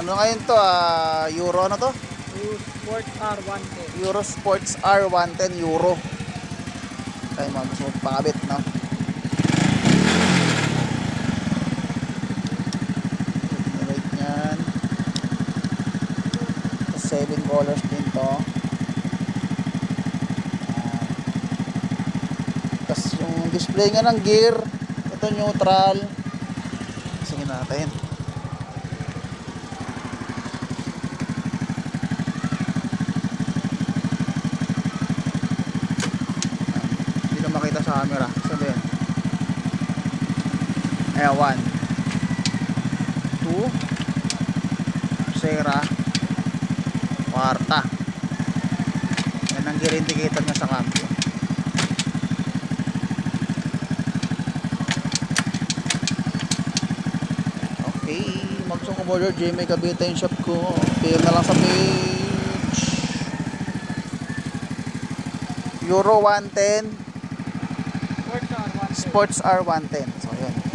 Ano ngayon to? ah, Euro ano to? Sports R110. Euro Sports R110 Euro. Tayo mga gusto magpakabit, no? Right niyan. Seven colors din to. Tapos yung display nga ng gear, ito neutral. Sige natin. Camera. Sabihin. Ayan, one. Two. Sera. Kwarta. Yan ang gear indicator sa cambio. Okay. Magsong ko border Jamie Cavite yung shop ko. PM na lang sa page. Euro 110 Sports R110. Sports R110. So, yun.